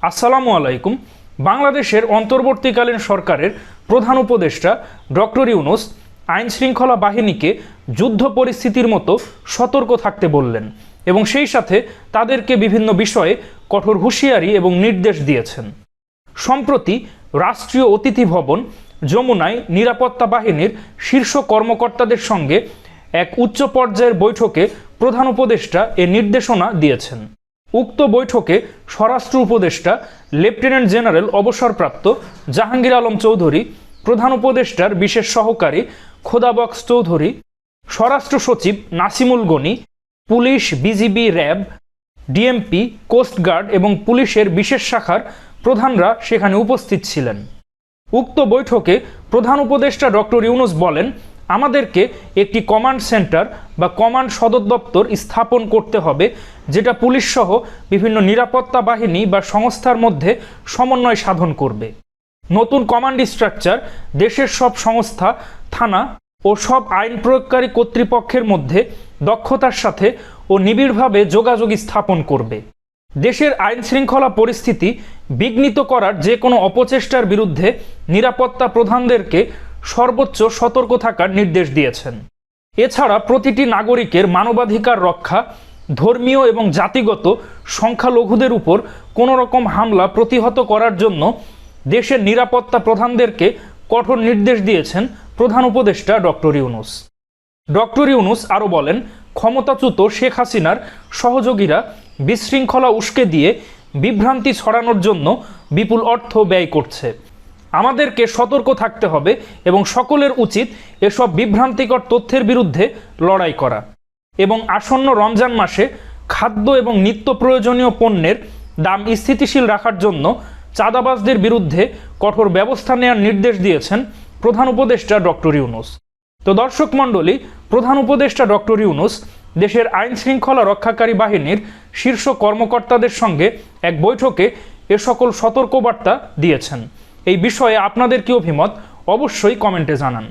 আসসালামু আলাইকুম। বাংলাদেশের অন্তর্বর্তীকালীন সরকারের প্রধান উপদেষ্টা ডক্টর ইউনুস আইন শৃঙ্খলা বাহিনীকে যুদ্ধ পরিস্থিতির মতো সতর্ক থাকতে বললেন এবং সেই সাথে তাদেরকে বিভিন্ন বিষয়ে কঠোর হুঁশিয়ারি এবং নির্দেশ দিয়েছেন। সম্প্রতি রাষ্ট্রীয় অতিথি ভবন যমুনায় নিরাপত্তা বাহিনীর শীর্ষ কর্মকর্তাদের সঙ্গে এক উচ্চ পর্যায়ের বৈঠকে প্রধান উপদেষ্টা এ নির্দেশনা দিয়েছেন। উক্ত বৈঠকে স্বরাষ্ট্র উপদেষ্টা, লেফটেন্যান্ট জেনারেল অবসরপ্রাপ্ত জাহাঙ্গীর আলম চৌধুরী, প্রধান উপদেষ্টার বিশেষ সহকারী খোদাবক্স চৌধুরী, স্বরাষ্ট্র সচিব Nasimul Gani, police BGB RAB, DMP coast guard এবং পুলিশের বিশেষ শাখার প্রধানরা সেখানে উপস্থিত ছিলেন। উক্ত বৈঠকে প্রধান উপদেষ্টা ডক্টর ইউনুস বলেন আমাদেরকে একটি কমান্ড সেন্টার বা কমান্ড সদর দপ্তর স্থাপন করতে হবে, যেটা পুলিশ সহ বিভিন্ন নিরাপত্তা বাহিনী বা সংস্থার মধ্যে সমন্বয় সাধন করবে। নতুন কমান্ড স্ট্রাকচার দেশের সব সংস্থা, থানা ও সব আইন প্রয়োগকারী কর্তৃপক্ষের মধ্যে দক্ষতার সাথে ও নিবিড়ভাবে যোগাযোগ স্থাপন করবে। দেশের আইন শৃঙ্খলা পরিস্থিতি বিঘ্নিত করার যে কোনো অপচেষ্টার বিরুদ্ধে নিরাপত্তা প্রধানদেরকে সর্বোচ্চ সতর্ক থাকার নির্দেশ দিয়েছেন। এছাড়া প্রতিটি নাগরিকের মানবাধিকার রক্ষা, ধর্মীয় এবং জাতিগত সংখ্যালঘুদের উপর কোনো রকম হামলা প্রতিহত করার জন্য দেশের নিরাপত্তা প্রধানদেরকে কঠোর নির্দেশ দিয়েছেন প্রধান উপদেষ্টা ডক্টর ইউনুস। ডক্টর ইউনুস আরও বলেন, ক্ষমতাচ্যুত শেখ হাসিনার সহযোগীরা বিশৃঙ্খলা উস্কে দিয়ে বিভ্রান্তি ছড়ানোর জন্য বিপুল অর্থ ব্যয় করছে। আমাদেরকে সতর্ক থাকতে হবে এবং সকলের উচিত এসব বিভ্রান্তিকর তথ্যের বিরুদ্ধে লড়াই করা। এবং আসন্ন রমজান মাসে খাদ্য এবং নিত্য প্রয়োজনীয় পণ্যের দাম স্থিতিশীল রাখার জন্য চাঁদাবাজদের বিরুদ্ধে কঠোর ব্যবস্থা নেওয়ার নির্দেশ দিয়েছেন প্রধান উপদেষ্টা ডক্টর ইউনুস। তো দর্শক মণ্ডলী, প্রধান উপদেষ্টা ডক্টর ইউনুস দেশের আইন শৃঙ্খলা রক্ষাকারী বাহিনীর শীর্ষ কর্মকর্তাদের সঙ্গে এক বৈঠকে এ সকল সতর্কবার্তা দিয়েছেন। এই বিষয়ে আপনাদের কি অভিমত অবশ্যই কমেন্টে জানান।